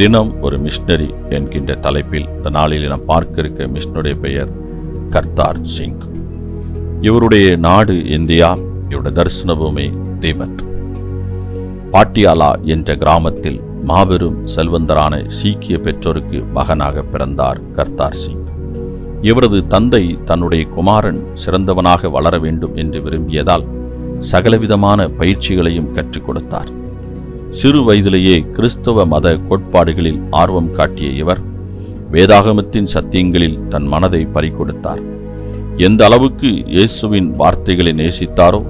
தினம் ஒரு மிஷினரி என்கின்ற தலைப்பில் இந்த நாளில் நாம் பார்க்க இருக்க மிஷனுடைய பெயர் கர்த்தார் சிங். இவருடைய நாடு இந்தியா இவருடைய தரிசன பூமி தீபத் பாட்டியாலா என்ற கிராமத்தில் மாபெரும் செல்வந்தரான சீக்கிய பெற்றோருக்கு மகனாக பிறந்தார் கர்த்தார் சிங். இவரது தந்தை தன்னுடைய குமாரன் சிறந்தவனாக வளர வேண்டும் என்று விரும்பியதால் சகலவிதமான பயிற்சிகளையும் கற்றுக் கொடுத்தார். சிறு வயதிலேயே கிறிஸ்தவ மத கோட்பாடுகளில் ஆர்வம் காட்டிய இவர் வேதாகமத்தின் சத்தியங்களில் தன் மனதை பறிகொடுத்தார். எந்த அளவுக்கு இயேசுவின் வார்த்தைகளை நேசித்தாரோ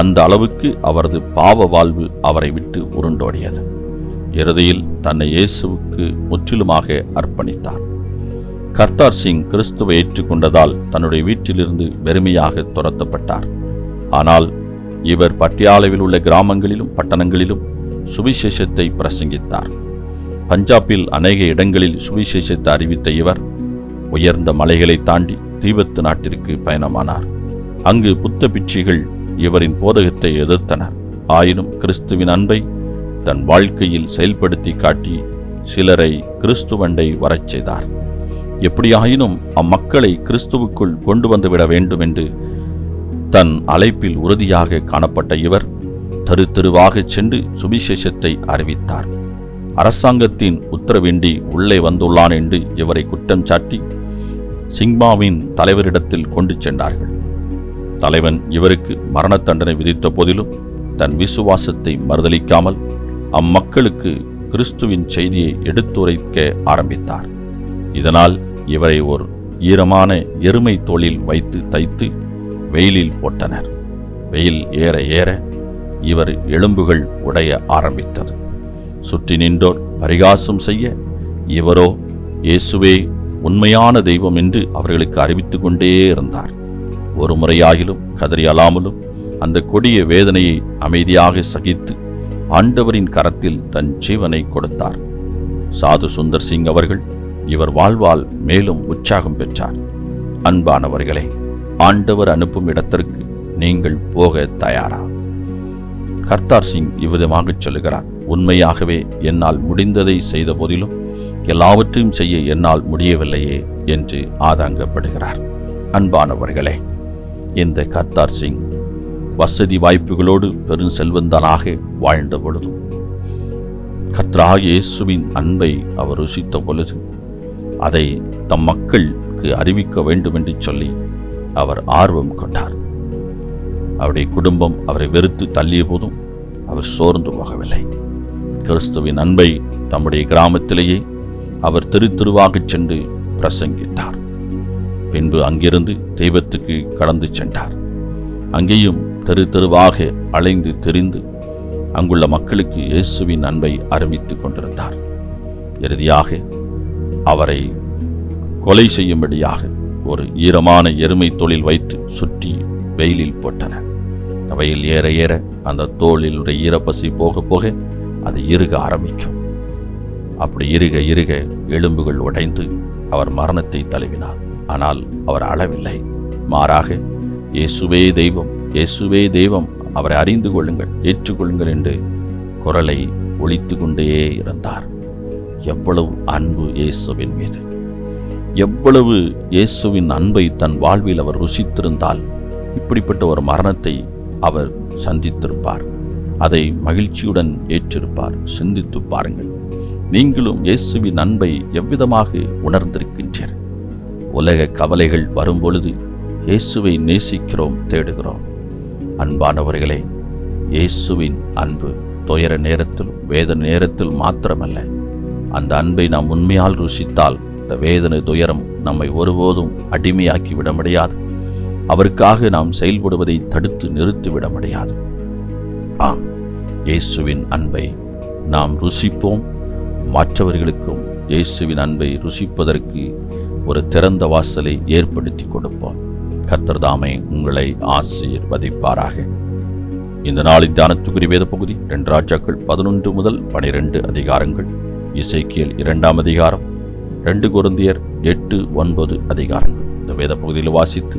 அந்த அளவுக்கு அவரது பாவ வாழ்வு அவரை விட்டு உருண்டோடியது. இறுதியில் தன்னை இயேசுவுக்கு முற்றிலுமாக அர்ப்பணித்தார். கர்த்தார் சிங் கிறிஸ்துவை ஏற்றுக்கொண்டதால் தன்னுடைய வீட்டிலிருந்து வெறுமையாக துரத்தப்பட்டார். ஆனால் இவர் பட்டியாலாவில் உள்ள கிராமங்களிலும் பட்டணங்களிலும் சுவிசேஷத்தை பிரசங்கித்தார். பஞ்சாபில் அநேக இடங்களில் சுவிசேஷத்தை அறிவித்த இவர் உயர்ந்த மலைகளை தாண்டி தீபத்து நாட்டிற்கு பயணமானார். அங்கு புத்த பிட்சிகள் இவரின் போதகத்தை எதிர்த்தனர். ஆயினும் கிறிஸ்துவின் அன்பை தன் வாழ்க்கையில் செயல்படுத்தி காட்டி சிலரை கிறிஸ்துவண்டை வரச் செய்தார். எப்படியாயினும் அம்மக்களை கிறிஸ்துவுக்குள் கொண்டு வந்துவிட வேண்டும் என்று தன் அழைப்பில் உறுதியாக காணப்பட்ட இவர் தெரு தெருவாகச் சென்று சுவிசேஷத்தை அறிவித்தார். அரசாங்கத்தின் உத்தரவின்றி உள்ளே வந்துள்ளான் என்று இவரை குற்றம் சாட்டி சிங்மாவின் தலைவரிடத்தில் கொண்டு சென்றார்கள். தலைவன் இவருக்கு மரண தண்டனை விதித்த போதிலும் தன் விசுவாசத்தை மறுதளிக்காமல் அம்மக்களுக்கு கிறிஸ்துவின் செய்தியை எடுத்துரைக்க ஆரம்பித்தார். இதனால் இவரை ஒரு ஈரமான எருமை தோளில் வைத்து தைத்து வெயிலில் போட்டனர். வெயில் ஏற ஏற இவர் எலும்புகள் உடைய ஆரம்பித்தது. சுற்றி நின்றோர் பரிகாசம் செய்ய இவரோ இயேசுவே உண்மையான தெய்வம் என்று அவர்களுக்கு அறிவித்து கொண்டே இருந்தார். ஒரு முறையாகிலும் கதறி அலாமலும் அந்த கொடிய வேதனையை அமைதியாக சகித்து ஆண்டவரின் கரத்தில் தன் ஜீவனை கொடுத்தார். சாது சுந்தர் சிங் அவர்கள் இவர் வாழ்வால் மேலும் உற்சாகம் பெற்றார். அன்பானவர்களே ஆண்டவர் அனுப்பும் இடத்திற்கு நீங்கள் போக தயாரா? கர்த்தார் சிங் இவ்விதமாகச் சொல்லுகிறார். உண்மையாகவே என்னால் முடிந்ததை செய்த போதிலும் எல்லாவற்றையும் செய்ய என்னால் முடியவில்லையே என்று ஆதாங்கப்படுகிறார். அன்பானவர்களே இந்த கர்த்தார் சிங் வசதி வாய்ப்புகளோடு பெரும் செல்வந்தனாக வாழ்ந்த பொழுதும் கத்ராக இயேசுவின் அன்பை அவர் ருசித்த பொழுது அதை தம் மக்களுக்கு அறிவிக்க வேண்டும் என்று சொல்லி அவர் ஆர்வம் கொண்டார். அவருடைய குடும்பம் அவரை வெறுத்து தள்ளிய போதும் அவர் சோர்ந்து போகவில்லை. கிறிஸ்துவின் அன்பை தம்முடைய கிராமத்திலேயே அவர் தெரு தெருவாகச் சென்று பிரசங்கித்தார். பின்பு அங்கிருந்து தெய்வத்துக்கு கடந்து சென்றார். அங்கேயும் தெரு தெருவாக அலைந்து தெரிந்து அங்குள்ள மக்களுக்கு இயேசுவின் அன்பை அறிவித்துக் கொண்டிருந்தார். இறுதியாக அவரை கொலை செய்யும்படியாக ஒரு ஈரமான எருமை தொழில் வைத்து சுற்றி வெயிலில் போட்டன. அவையில் ஏற ஏற அந்த தோளிலுடைய ஈரப்பசி போக போக அது இறுக ஆரம்பிக்கும். அப்படி இருக இருக எலும்புகள் உடைந்து அவர் மரணத்தை தழுவினார். ஆனால் அவர் அளவில்லை மாறாக இயேசுவே தெய்வம் இயேசுவே தெய்வம் அவரை அறிந்து கொள்ளுங்கள் ஏற்றுக்கொள்ளுங்கள் என்று குரலை ஒழித்து கொண்டே இருந்தார். எவ்வளவு அன்பு இயேசுவின் மீது. எவ்வளவு இயேசுவின் அன்பை தன் வாழ்வில் அவர் ருசித்திருந்தால் இப்படிப்பட்ட ஒரு மரணத்தை அவர் சந்தித்திருப்பார். அதை மகிழ்ச்சியுடன் ஏற்றிருப்பார். சிந்தித்து பாருங்கள். நீங்களும் இயேசுவின் அன்பை எவ்விதமாக உணர்ந்திருக்கின்றீர்? உலக கவலைகள் வரும்பொழுது இயேசுவை நேசிக்கிறோம் தேடுகிறோம். அன்பானவர்களே இயேசுவின் அன்பு துயர நேரத்தில் வேதனை நேரத்தில் மாத்திரமல்ல. அந்த அன்பை நாம் உண்மையால் ருசித்தால் இந்த வேதனை துயரம் நம்மை ஒருபோதும் அடிமையாக்கி விட முடியாது. அவருக்காக நாம் செயல்படுவதை தடுத்து நிறுத்திவிட முடியாது ஆம் இயேசுவின் அன்பை நாம் ருசிப்போம். மற்றவர்களுக்கும் இயேசுவின் அன்பை ருசிப்பதற்கு ஒரு திறந்த வாசலை ஏற்படுத்தி கொடுப்போம். கத்தர்தாமை உங்களை ஆசீர்வதிப்பாராக. இந்த நாளின் தியானத்துக்குரிய வேத பகுதி ரெண்டு ராஜாக்கள் பதினொன்று முதல் பனிரெண்டு அதிகாரங்கள். இசைக்கியல் இரண்டாம் அதிகாரம் ரெண்டு குருந்தியர் எட்டு ஒன்பது அதிகாரங்கள். இந்த வேத பகுதியில் வாசித்து